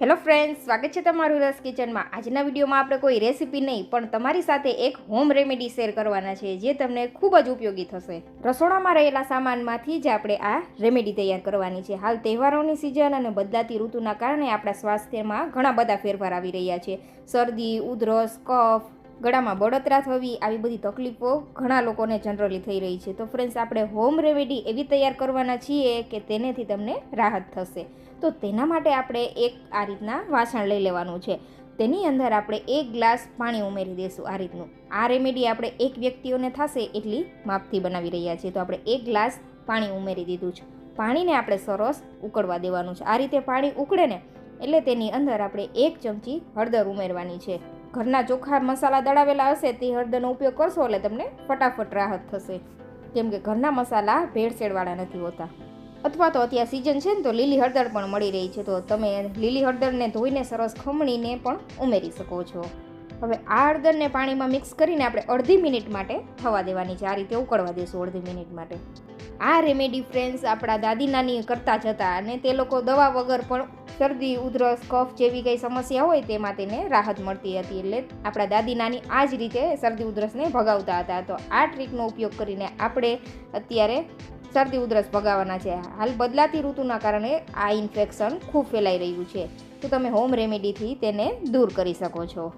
Hello friends, સ્વાગત છે તમારું રસ કિચનમાં. આજના વિડીયોમાં આપણે કોઈ રેસીપી નહીં, પણ તમારી સાથે એક હોમ રેમેડી શેર કરવાના છે, જે તમને ખૂબ જ ઉપયોગી થશે. રસોડામાં રહેલા સામાનમાંથી જ આપણે આ રેમેડી તૈયાર કરવાની છે. હાલ તહેવારોની સિઝન અને બદલાતી ઋતુના કારણે આપણા સ્વાસ્થ્યમાં ઘણા બધા ફેરફાર આવી રહ્યા છે. શરદી, ઉધરસ, કફ ગળામાં બળતરા થવી, આવી બધી તકલીફો ઘણા લોકોને જનરલી થઈ રહી છે. તો ફ્રેન્ડ્સ આપણે હોમ રેમેડી એવી તૈયાર કરવાના છીએ કે તેનેથી તમને રાહત થશે. તો તેના માટે આપણે એક આ રીતના વાસણ લઈ લેવાનું છે. તેની અંદર આપણે એક ગ્લાસ પાણી ઉમેરી દઈશું આ રીતનું. આ રેમેડી આપણે એક વ્યક્તિઓને થશે એટલી માપથી બનાવી રહ્યા છીએ. તો આપણે એક ગ્લાસ પાણી ઉમેરી દીધું છે. પાણીને આપણે સરસ ઉકળવા દેવાનું છે. આ રીતે પાણી ઉકળે ને એટલે તેની અંદર આપણે એક ચમચી હળદર ઉમેરવાની છે. ઘરના ચોખા મસાલા દળાવેલા હશે તે હળદરનો ઉપયોગ કરશો એટલે તમને ફટાફટ રાહત થશે. કેમ કે ઘરના મસાલા ભેળસેળવાળા નથી હોતા. અથવા તો અત્યારે સિઝન છે ને તો લીલી હળદર પણ મળી રહી છે. તો તમે લીલી હળદરને ધોઈને સરસ ખમણીને પણ ઉમેરી શકો છો. હવે આ હળદરને પાણીમાં મિક્સ કરીને આપણે અડધી મિનિટ માટે થવા દેવાની છે. આ રીતે ઉકળવા દેશું અડધી મિનિટ માટે. આ રેમેડી ફ્રેન્ડ્સ આપણા દાદી નાની કરતા જ હતા અને તે લોકો દવા વગર પણ શરદી, ઉધરસ, કફ જેવી કંઈ સમસ્યા હોય તેમાં તેને રાહત મળતી હતી એટલે આપણા દાદી નાની આ જ રીતે શરદી, ઉધરસને ભગાવતા હતા. તો આ ટ્રીકનો ઉપયોગ કરીને આપણે અત્યારે શરદી, ઉધરસ ભગાવવાના છે. હાલ બદલાતી ઋતુના કારણે આ ઇન્ફેક્શન ખૂબ ફેલાઈ રહ્યું છે. તો તમે હોમ રેમેડીથી તેને દૂર કરી શકો છો.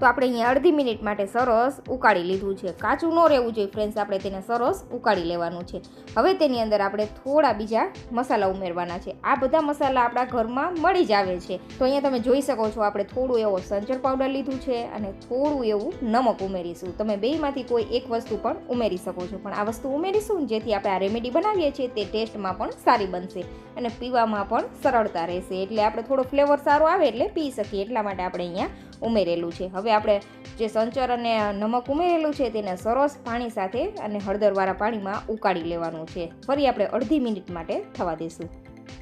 તો આપણે અહીંયા અડધી મિનિટ માટે સરસ ઉકાળી લીધું છે. કાચું ન રહેવું જોઈએ ફ્રેન્ડ્સ, આપણે તેને સરસ ઉકાળી લેવાનું છે. હવે તેની અંદર આપણે થોડા બીજા મસાલા ઉમેરવાના છે. આ બધા મસાલા આપણા ઘરમાં મળી જ આવે છે. તો અહીંયા તમે જોઈ શકો છો, આપણે થોડું એવો સંચર પાવડર લીધું છે અને થોડું એવું નમક ઉમેરીશું. તમે બેમાંથી કોઈ એક વસ્તુ પણ ઉમેરી શકો છો. પણ આ વસ્તુ ઉમેરીશું જેથી આપણે આ રેમેડી બનાવીએ છીએ, તે ટેસ્ટમાં પણ સારી બનશે અને પીવામાં પણ સરળતા રહેશે. એટલે આપણે થોડો ફ્લેવર સારો આવે એટલે પી શકીએ. એટલા માટે આપણે અહીંયા ઉમેરેલું છે. હવે આપણે જે સંચર અને નમક ઉમેરેલું છે તેને સરસ પાણી સાથે અને હળદરવાળા પાણીમાં ઉકાળી લેવાનું છે. ફરી આપણે અડધી મિનિટ માટે થવા દઈશું.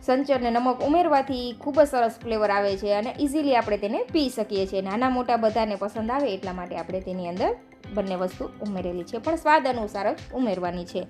સંચર ને નમક ઉમેરવાથી ખૂબ જ સરસ ફ્લેવર આવે છે અને ઇઝીલી આપણે તેને પી શકીએ છીએ. નાના મોટા બધાને પસંદ આવે એટલા માટે આપણે તેની અંદર બંને વસ્તુ ઉમેરેલી છે. પણ સ્વાદ અનુસાર જ ઉમેરવાની છે.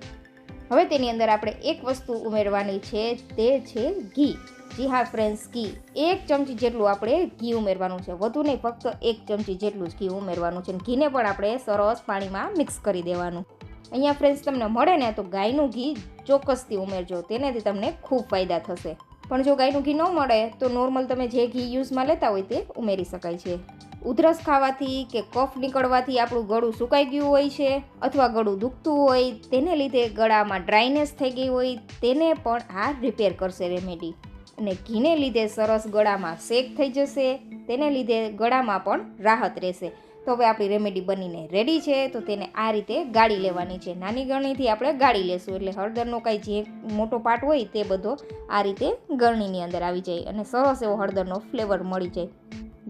હવે તેની અંદર આપણે એક વસ્તુ ઉમેરવાની છે, તે છે ઘી. જી હા ફ્રેન્ડ્સ ઘી. એક ચમચી જેટલું આપણે ઘી ઉમેરવાનું છે. વધુ નહીં, ફક્ત એક ચમચી જેટલું જ ઘી ઉમેરવાનું છે. ઘીને પણ આપણે સરસ પાણીમાં મિક્સ કરી દેવાનું. અહીંયા ફ્રેન્ડ્સ તમને મળે ને તો ગાયનું ઘી ચોક્કસથી ઉમેરજો. તેનાથી તમને ખૂબ ફાયદા થશે. પણ જો ગાયનું ઘી ન મળે, તો નોર્મલ તમે જે ઘી યુઝમાં લેતા હોય તે ઉમેરી શકાય છે. ઉધરસ ખાવાથી કે કફ નીકળવાથી આપણું ગળું સુકાઈ ગયું હોય છે અથવા ગળું દુખતું હોય, તેને લીધે ગળામાં ડ્રાયનેસ થઈ ગઈ હોય, તેને પણ આ રિપેર કરશે રેમેડી અને ઘીને લીધે સરસ ગળામાં શેક થઈ જશે, તેને લીધે ગળામાં પણ રાહત રહેશે. તો હવે આપણી રેમેડી બનીને રેડી છે, તો તેને આ રીતે ગાળી લેવાની છે. નાની ગરણીથી આપણે ગાળી લેશું, એટલે હળદરનો કાંઈ જે મોટો પાટ હોય તે બધો આ રીતે ગરણીની અંદર આવી જાય અને સરસ એવો હળદરનો ફ્લેવર મળી જાય.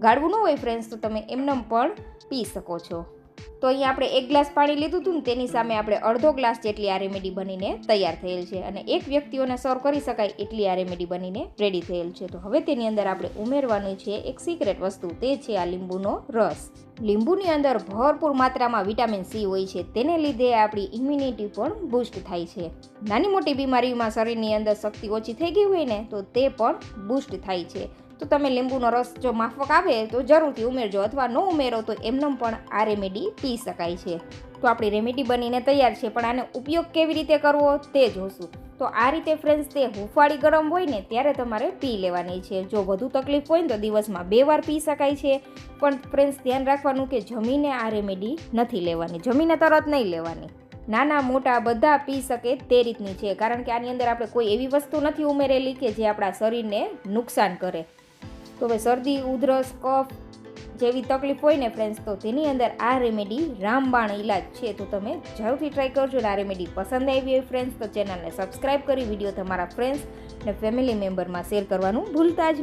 ગાળવું ન હોય ફ્રેન્ડ્સ તો તમે એમનેમ પણ પી શકો છો. તો અહીંયા આપણે એક ગ્લાસ પાણી લીધું હતું ને, તેની સામે આપણે અડધો ગ્લાસ જેટલી આ રેમેડી બનીને તૈયાર થયેલ છે અને એક વ્યક્તિઓને સર્વ કરી શકાય એટલી આ રેમેડી બનીને રેડી થયેલ છે. તો હવે તેની અંદર આપણે ઉમેરવાની છે એક સિક્રેટ વસ્તુ, તે છે આ લીંબુનો રસ. લીંબુની અંદર ભરપૂર માત્રામાં વિટામિન સી હોય છે, તેને લીધે આપણી ઇમ્યુનિટી પણ બૂસ્ટ થાય છે. નાની મોટી બીમારીમાં શરીરની અંદર શક્તિ ઓછી થઈ ગઈ હોય ને, તો તે પણ બૂસ્ટ થાય છે. તો તમે લીંબુનો રસ જો માફક આવે તો જરૂરથી ઉમેરજો અથવા ન ઉમેરો તો એમનેમ પણ આ રેમેડી પી શકાય છે. તો આપણી રેમેડી બનીને તૈયાર છે, પણ આનો ઉપયોગ કેવી રીતે કરવો તે જોશું. તો આ રીતે ફ્રેન્ડ્સ તે હુંફાળી ગરમ હોય ને ત્યારે તમારે પી લેવાની છે. જો વધુ તકલીફ હોય ને તો દિવસમાં બે વાર પી શકાય છે. પણ ફ્રેન્ડ્સ ધ્યાન રાખવાનું કે જમીને આ રેમેડી નથી લેવાની. જમીને તરત નહીં લેવાની. નાના મોટા બધા પી શકે તે રીતની છે. કારણ કે આની અંદર આપણે કોઈ એવી વસ્તુ નથી ઉમેરેલી કે જે આપણા શરીરને નુકસાન કરે. તો હવે શરદી, ઉધરસ, કફ જેવી તકલીફ હોય ને ફ્રેન્ડ્સ તો તેની અંદર આ રેમેડી રામબાણ ઇલાજ છે. તો તમે જરૂરથી ટ્રાય કરજો આ રેમેડી પસંદ આવી હોય ફ્રેન્ડ્સ તો ચેનલને સબસ્ક્રાઈબ કરી વીડિયો તમારા ફ્રેન્ડ્સ અને ફેમિલી મેમ્બરમાં શેર કરવાનું ભૂલતા જ